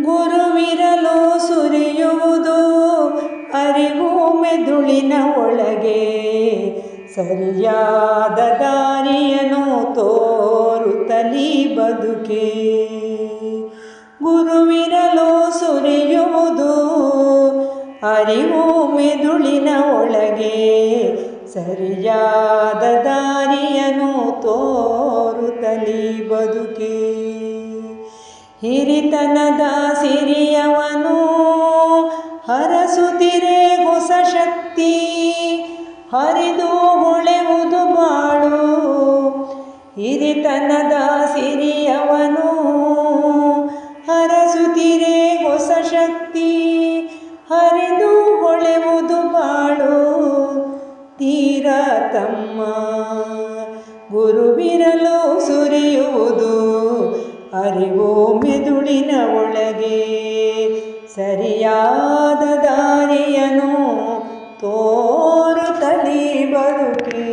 ಗುರುವಿರಲು ಸುರಿಯುವುದು, ಅರಿವು ಮೆದುಳಿನ ಒಳಗೆ. ಸರಿಯಾದ ದಾರಿಯನು ತೋರುತ್ತಲಿ ಬದುಕೆ. ಗುರುವಿರಲು ಸುರಿಯುವುದು, ಅರಿವು ಮೆದುಳಿನ ಒಳಗೆ. ಸರಿಯಾದ ದಾರಿಯನು ತೋರುತ್ತಲಿ ಬದುಕೆ. ಹಿರಿತನದ ಸಿರಿಯವನು, ಹರಸುತಿರೆ ಹೊಸ ಶಕ್ತಿ, ಹರಿದು ಹೊಳೆವುದು ಬಾಳು. ಹಿರಿತನದ ಸಿರಿಯವನು, ಹರಸುತಿರೆ ಹೊಸ ಶಕ್ತಿ, ಹರಿದು ಹೊಳೆವುದು ಬಾಳು. ತೀರ ತಮ್ಮ ಗುರುವಿರಲು ಅರಿವು ಮೆದುಳಿನ ಒಳಗೆ ಸರಿಯಾದ ದಾರಿಯನು ತೋರುತ್ತಲಿ ಬದುಕಿ